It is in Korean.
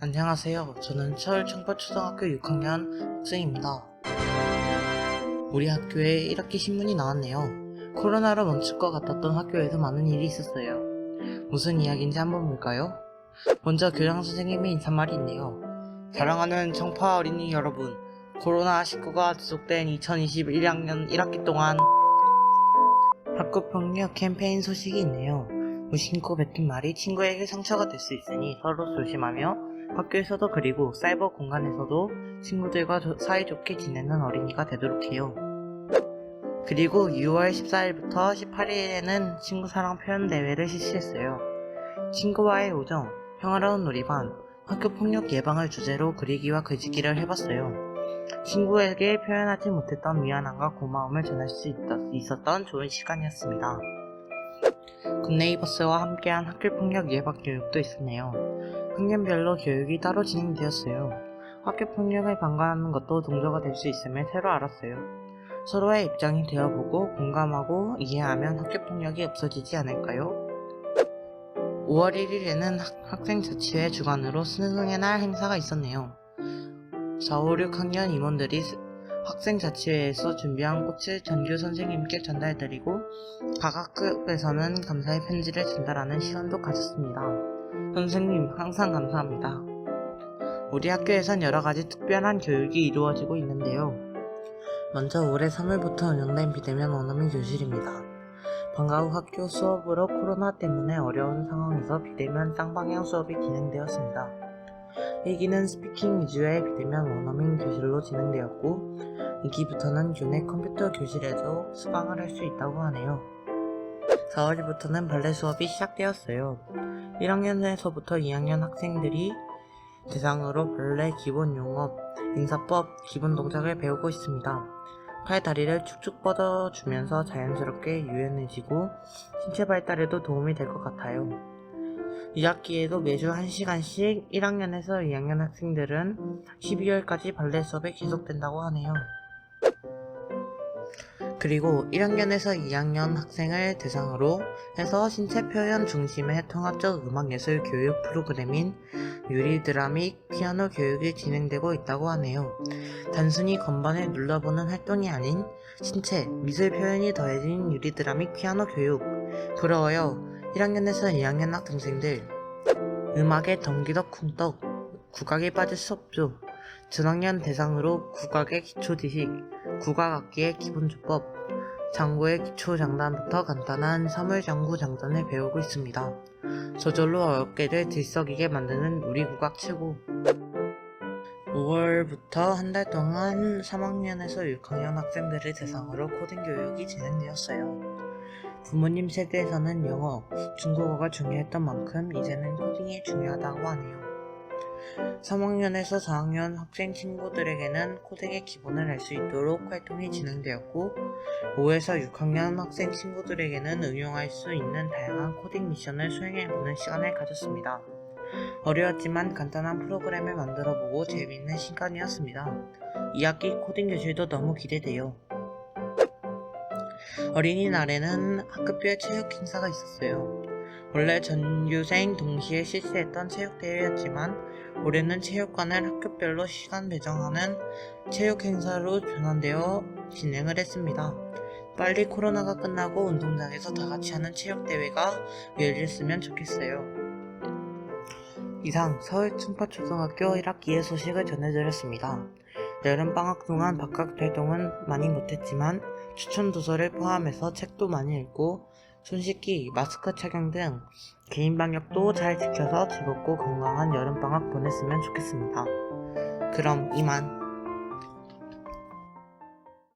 안녕하세요. 저는 서울 청포초등학교 6학년 학생입니다. 우리 학교에 1학기 신문이 나왔네요. 코로나로 멈출 것 같았던 학교에서 많은 일이 있었어요. 무슨 이야기인지 한번 볼까요? 먼저 교장 선생님의 인사말이 있네요. 사랑하는 청파 어린이 여러분, 코로나19가 지속된 2021학년 1학기 동안 학교 폭력 캠페인 소식이 있네요. 무심코 뱉은 말이 친구에게 상처가 될 수 있으니 서로 조심하며 학교에서도 그리고 사이버 공간에서도 친구들과 조- 사이좋게 지내는 어린이가 되도록 해요. 그리고 6월 14일부터 18일에는 친구 사랑 표현 대회를 실시했어요. 친구와의 우정, 평화로운 놀이반, 학교 폭력 예방을 주제로 그리기와 글짓기를 해봤어요. 친구에게 표현하지 못했던 미안함과 고마움을 전할 수 있- 있었던 좋은 시간이었습니다. 굿네이버스와 함께한 학교 폭력 예방 교육도 있었네요. 학년별로 교육이 따로 진행되었어요. 학교 폭력을 방관하는 것도 동조가 될 수 있음을 새로 알았어요. 서로의 입장이 되어보고 공감하고 이해하면 학교 폭력이 없어지지 않을까요? 5월 1일에는 학 생 자치회 주관으로 스승의 날 행사가 있었네요. 4, 5, 6학년 임원들이 스- 학생 자치회에서 준비한 꽃을 전교 선생님께 전달드리고 각 학급에서는 감사의 편지를 전달하는 시간도 가졌습니다. 선생님, 항상 감사합니다. 우리 학교에선 여러 가지 특별한 교육이 이루어지고 있는데요. 먼저 올해 3월부터 운영된 비대면 원어민 교실입니다. 방과 후 학교 수업으로 코로나 때문에 어려운 상황에서 비대면 쌍방향 수업이 진행되었습니다. 1기는 스피킹 위주의 비대면 원어민 교실로 진행되었고, 2기부터는 교내 컴퓨터 교실에서 수강을 할 수 있다고 하네요. 4월부터는 발레 수업이 시작되었어요. 1학년에서부터 2학년 학생들이 대상으로 발레 기본 용어, 인사법, 기본 동작을 배우고 있습니다. 팔 다리를 축축 뻗어주면서 자연스럽게 유연해지고 신체 발달에도 도움이 될 것 같아요. 2학기에도 매주 1시간씩 1학년에서 2학년 학생들은 12월까지 발레 수업이 계속된다고 하네요. 그리고 1학년에서 2학년 학생을 대상으로 해서 신체 표현 중심의 통합적 음악예술 교육 프로그램인 유리드라믹 피아노 교육이 진행되고 있다고 하네요. 단순히 건반을 눌러보는 활동이 아닌 신체, 미술 표현이 더해진 유리드라믹 피아노 교육. 부러워요. 1학년에서 2학년 학생들. 음악의 덩기덕 쿵떡. 국악에 빠질 수 없죠. 전학년 대상으로 국악의 기초 지식, 국악악기의 기본 주법, 장구의 기초 장단부터 간단한 사물장구 장단을 배우고 있습니다. 저절로 어깨를 들썩이게 만드는 우리 국악 최고. 5월부터 한 달 동안 3학년에서 6학년 학생들을 대상으로 코딩 교육이 진행되었어요. 부모님 세대에서는 영어, 중국어가 중요했던 만큼 이제는 코딩이 중요하다고 하네요. 3학년에서 4학년 학생 친구들에게는 코딩의 기본을 알 수 있도록 활동이 진행되었고, 5에서 6학년 학생 친구들에게는 응용할 수 있는 다양한 코딩 미션을 수행해보는 시간을 가졌습니다. 어려웠지만 간단한 프로그램을 만들어보고 재미있는 시간이었습니다. 2학기 코딩 교실도 너무 기대돼요. 어린이날에는 학급별 체육 행사가 있었어요. 원래 전교생 동시에 실시했던 체육대회였지만 올해는 체육관을 학급별로 시간 배정하는 체육 행사로 변환되어 진행을 했습니다. 빨리 코로나가 끝나고 운동장에서 다 같이 하는 체육대회가 열렸으면 좋겠어요. 이상 서울 충파초등학교 1학기의 소식을 전해드렸습니다. 여름방학 동안 바깥 활동은 많이 못했지만 추천 도서를 포함해서 책도 많이 읽고 손 씻기, 마스크 착용 등 개인 방역도 잘 지켜서 즐겁고 건강한 여름방학 보냈으면 좋겠습니다. 그럼 이만.